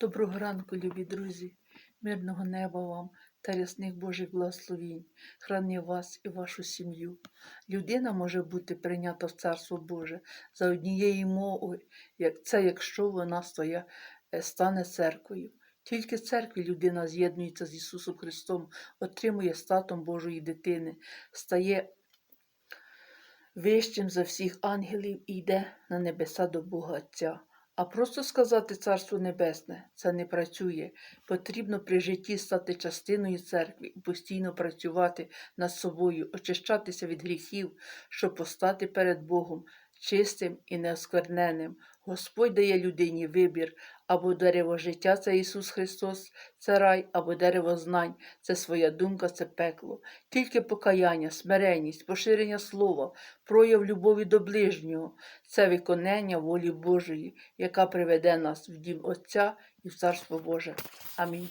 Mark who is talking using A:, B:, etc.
A: Доброго ранку, любі друзі, мирного неба вам та рясних Божих благословінь. Храни вас і вашу сім'ю. Людина може бути прийнята в Царство Боже за однією мовою, як це якщо вона своя е, стане церквою. Тільки в церкві людина з'єднується з Ісусом Христом, отримує статом Божої дитини, стає вищим за всіх ангелів і йде на небеса до Бога Отця. А просто сказати Царство Небесне це не працює. Потрібно при житті стати частиною церкви і постійно працювати над собою, очищатися від гріхів, щоб постати перед Богом чистим і неоскверненим. Господь дає людині вибір або дерево життя це Ісус Христос, це рай, або дерево знань, це своя думка, це пекло. Тільки покаяння, смиренність, поширення слова, прояв любові до ближнього це виконання волі Божої, яка приведе нас в дім Отця і в Царство Боже. Амінь.